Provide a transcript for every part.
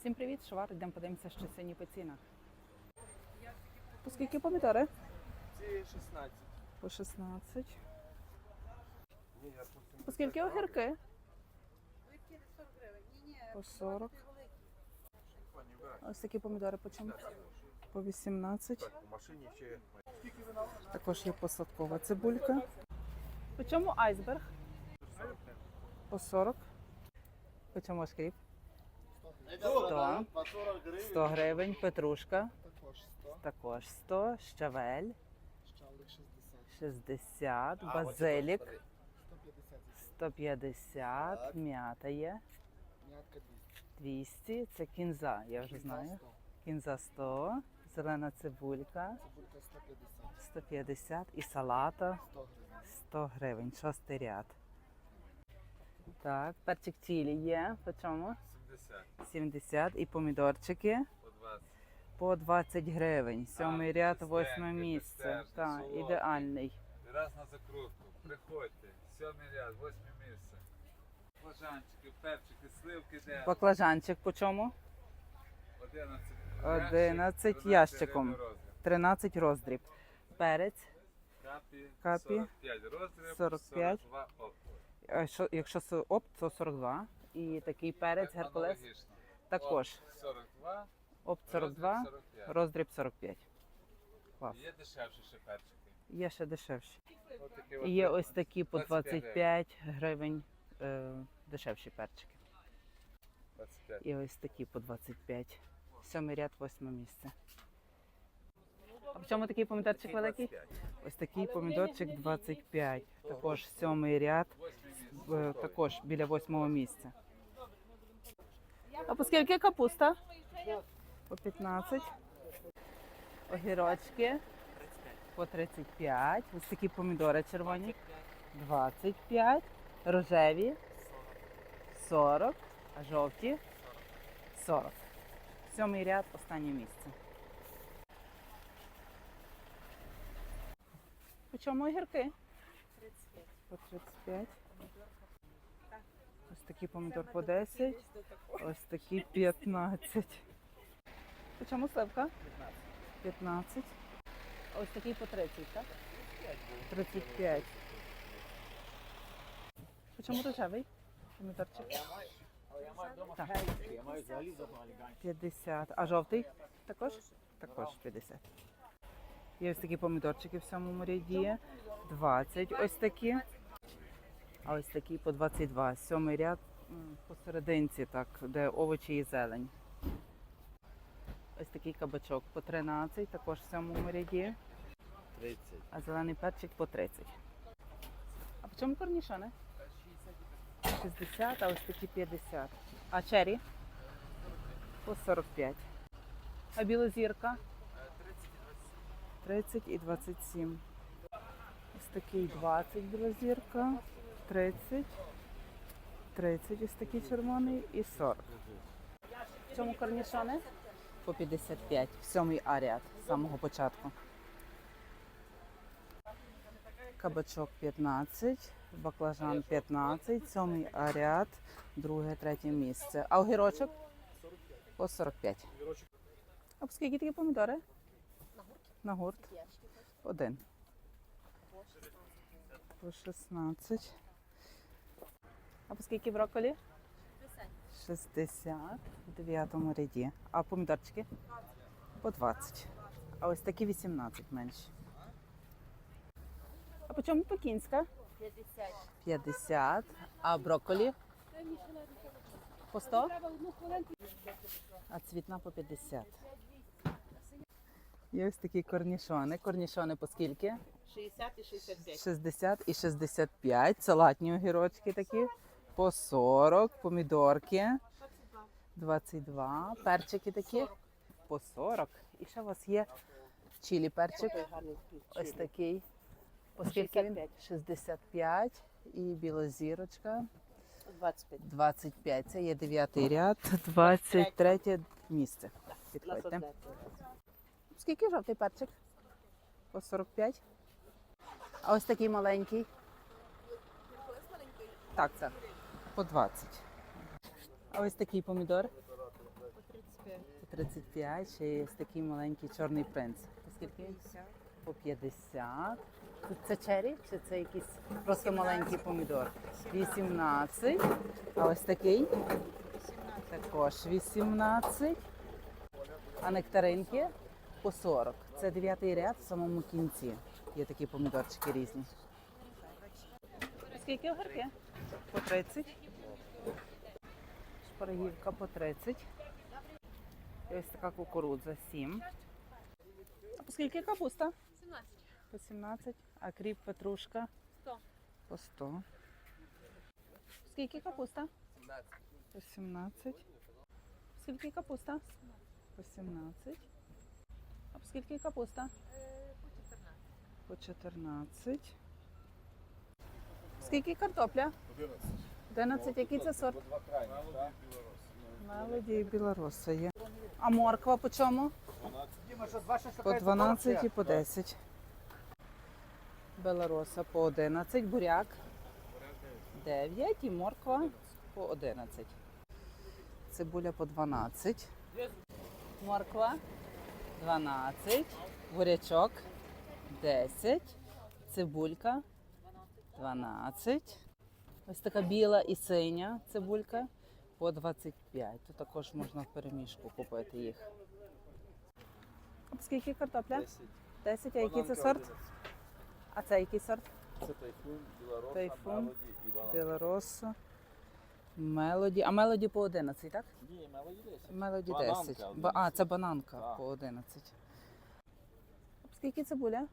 Всім привіт, Швар. Йдемо подивимося, що сьогодні по цінах. По скільки помідори? Ці 16. По 16. Ні, по скільки огірки? Огірки 40 гривень. Ні, ні. По 40. Ось такі помідори по чому? По 18. У машині ще Також є посадкова цибулька. По чому айсберг? По 40. По чому шкріп? 100. 100 гривень. Петрушка. Також 100. Також 100. Щавель. Щавлик 60. 60. Базилік. 150. 150. М'ята є. М'ятка 200. 200. Це кінза, я вже знаю. 100. Кінза 100. Зелена цибулька. Цибулька 150. 150. І салата 100 гривень. 100 гривень. Шостий ряд. Так, перчик чилі є. По чому? 70 70. І помідорчики. по 20. По 20 гривень. Сьомий ряд, восьме місце. Так, ідеальний. Раз на закрутку. Приходьте. Сьомий ряд, восьме місце. Баклажанчики, перчики, сливки де? Баклажанчик по чому? 11. 11 ящиком. 13 роздріб. Перець. Капі, Капі. 45 розмірів, 45. 42 оптовий. А що- Якщо опт, то 42. І такий перець Геркулес Аналогічно. також. Опт 42, Опт 42, розмір 45. роздріб 45. Клас. Є дешевші ще перчики. Є ще дешевші. От такі І є ось такі по 25 25 гривень е, дешевші перчики. 25. І ось такі по 25. Сьомий ряд, восьме місце. А в чому такий помідорчик великий? Ось такий помідорчик 25. Також сьомий ряд, також біля восьмого місця. А по скільки капуста? По 15. Огірочки. По 35. Ось такі помідори червоні. 25. Рожеві. 40. А жовті? 40. Сьомий ряд, останнє місце. По чому огірки? 35. По 35. Такий помідор по 10. Ось такі 15. По чому сливка? 15. Ось такий по 30, так? 35. По чому рожевий? Помідорчик? Так. 50. А жовтий? Також? Також 50. Є ось такі помідорчики в самому ряді. 20 ось такі. А ось такі по 22. Сьомий ряд посерединці, так, де овочі і зелень. Ось такий кабачок по 13, також в сьомому ряді. 30. А зелений перчик по 30. А по чому корнішони? 60, а ось такі 50. А чері? По 45. А білозірка? 30 і 27. Ось такий 20 білозірка, 30, 30 ось такий червоний і 40. В цьому корнішони? По 55. В сьомий аріат з самого початку. Кабачок 15, баклажан 15, сьомий аріат, друге, третє місце. А огірочок? По 45. А по скільки такі помідори? На гурт. Один. По 16. А по скільки брокколі? 60 в дев'ятому ряді. А помідорчики? По 20. А ось такі 18 менші. А по чому пекінська? 50. 50. А брокколі? По 100? А цвітна по 50. Є ось такі корнішони. Корнішони по скільки? 60 і 65. 60 і 65. Салатні огірочки такі. По 40. Помідорки. 22. Перчики такі. По 40. І ще у вас є чилі перчик. Ось такий. По скільки він? 65. І білозірочка. 25. 25. Це є дев'ятий ряд. 23 місце. Підходьте. Скільки жовтий перчик? По 45. А ось такий маленький. Так, це. По 20. А ось такий помідор. По 35, ще є ось такий маленький чорний принц. По скільки? По 50. Тут Це чері чи це якийсь просто маленький помідор? 18. А ось такий? Також 18. А нектаринки по 40. Це дев'ятий ряд в самому кінці. Є такі помідорчики різні. Скільки огірки? По 30. Шпарагівка по 30. І ось така кукурудза 7. А по скільки капуста? 17. По 17. А кріп петрушка? 100. По 100. Скільки капуста? По 17. Скільки капуста? По 17. А по скільки капуста? По 14. Скільки картопля? 11. Який це сорт? Мелоді і білороса є. А морква по чому? По 12 і по 10. Белороса по 11, буряк 9 і морква по 11. Цибуля по 12. Морква 12. Бурячок 10. Цибулька 12. Ось така біла і синя цибулька по 25. Тут також можна в переміжку купити їх. Скільки картопля? 10. А який це сорт? А це який сорт? Це тайфун, білороса, Тайфун, мелоді і. Білороса. Мелоді. А мелоді по 11, так? Ні, мелоді 10. Мелоді Бананка 10. 11. А, це бананка Так. по 11. А скільки цибуля?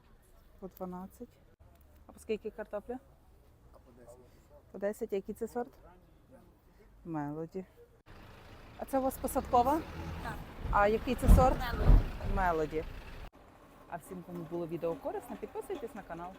По 12. А по скільки картопля? По 10. Який це сорт? Мелоді. А це у вас посадкова? Так. А який це сорт? Мелоді. А всім, кому було відео корисне, підписуйтесь на канал.